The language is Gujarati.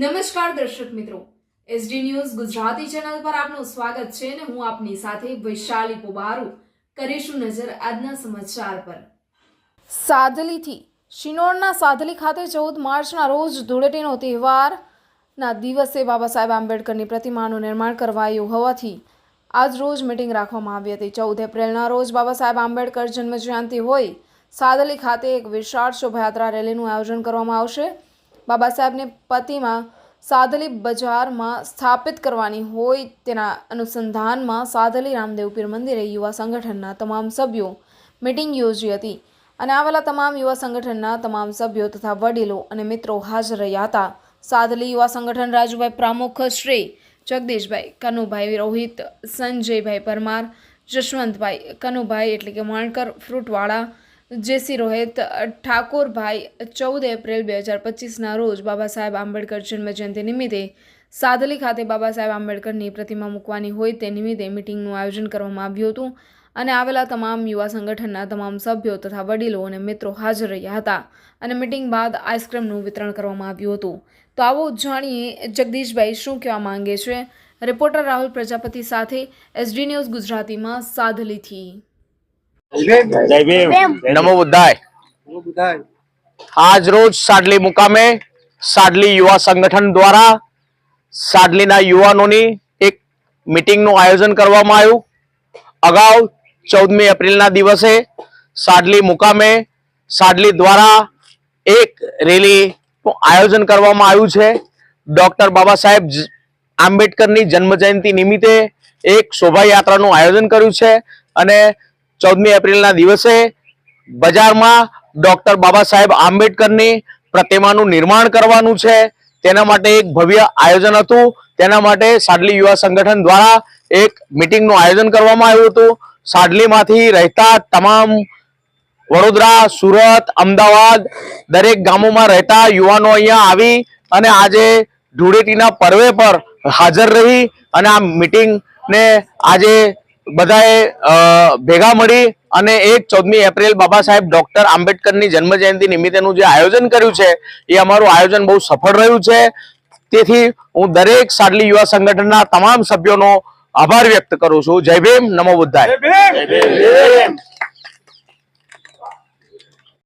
નમસ્કાર દર્શક મિત્રો. એસડી ન્યૂઝ ગુજરાતી ચેનલ પર આપનું સ્વાગત છે અને હું આપની સાથે વૈશાલી પોબારુ કરીશું નજર આજના સમાચાર પર. સાદલીથી શિનોરના સાદલી ખાતે ચૌદ માર્ચના રોજ ધૂળેટીનો તહેવારના દિવસે બાબા સાહેબ આંબેડકરની પ્રતિમાનું નિર્માણ કરવાયું હોવાથી આજ રોજ મિટિંગ રાખવામાં આવી હતી. ચૌદ એપ્રિલના રોજ બાબા સાહેબ આંબેડકર જન્મજયંતિ હોય સાદલી ખાતે એક વિશાળ શોભાયાત્રા રેલીનું આયોજન કરવામાં આવશે. બાબા સાહેબને પતિમાં સાદલી બજારમાં સ્થાપિત કરવાની હોય તેના અનુસંધાનમાં સાદલી રામદેવ પીર મંદિરે યુવા સંગઠનના તમામ સભ્યો મિટિંગ યોજી હતી અને આવેલા તમામ યુવા સંગઠનના તમામ સભ્યો તથા વડીલો અને મિત્રો હાજર રહ્યા હતા. સાદલી યુવા સંગઠન રાજુભાઈ પ્રમુખ શ્રી જગદીશભાઈ, કનુભાઈ રોહિત, સંજયભાઈ પરમાર, જશવંતભાઈ કનુભાઈ એટલે કે માણકર ફ્રૂટવાળા જેસી રોહિત, ઠાકોરભાઈ ચૌદ એપ્રિલ બે હજાર પચીસના રોજ બાબા સાહેબ આંબેડકર જન્મજયંતિ નિમિત્તે સાદલી ખાતે બાબા સાહેબ આંબેડકરની પ્રતિમા મૂકવાની હોય તે નિમિત્તે મિટિંગનું આયોજન કરવામાં આવ્યું હતું અને આવેલા તમામ યુવા સંગઠનના તમામ સભ્યો તથા વડીલો અને મિત્રો હાજર રહ્યા હતા અને મિટિંગ બાદ આઈસ્ક્રીમનું વિતરણ કરવામાં આવ્યું હતું. તો આવો જાણીએ જગદીશભાઈ શું કહેવા માંગે છે? રિપોર્ટર રાહુલ પ્રજાપતિ સાથે એસડી ન્યૂઝ ગુજરાતીમાં સાદલીથી. જય ભીમ. નમો બુદ્ધાય. આજ રોજ સાડલી મુકામે સાડલી યુવા સંગઠન દ્વારા સાડલીના યુવાનોની એક મીટિંગનું આયોજન કરવામાં આવ્યું. અગાઉ ચૌદમી એપ્રિલના દિવસે સાડલી મુકામે સાડલી દ્વારા એક રેલીનું આયોજન કરવામાં આવ્યું છે. ડોક્ટર બાબા સાહેબ આંબેડકરની જન્મજયંતિ નિમિત્તે એક શોભાયાત્રાનું આયોજન કર્યું છે અને ચૌદમી એપ્રિલના દિવસે બજારમાં ડોક્ટર બાબા સાહેબ આંબેડકરની પ્રતિમાનું નિર્માણ કરવાનું છે. તેના માટે એક ભવ્ય આયોજન હતું. તેના માટે સાડલી યુવા સંગઠન દ્વારા એક મિટિંગનું આયોજન કરવામાં આવ્યું હતું. સાડલીમાંથી રહેતા તમામ વડોદરા, સુરત, અમદાવાદ દરેક ગામોમાં રહેતા યુવાનો અહીંયા આવી અને આજે ધૂળેટીના પર્વે પર હાજર રહી અને આ મિટિંગને આજે બધાએ ભેગા મળી અને એક ચૌદમી એપ્રિલ બાબા સાહેબ ડોક્ટર આંબેડકરની જન્મજયંતિ નિમિત્તેનું જે આયોજન કર્યું છે, એ અમારું આયોજન બહુ સફળ રહ્યું છે. તેથી હું દરેક સાડલી યુવા સંગઠનના તમામ સભ્યોનો આભાર વ્યક્ત કરું છું. જય ભીમ. નમો બુદ્ધાય.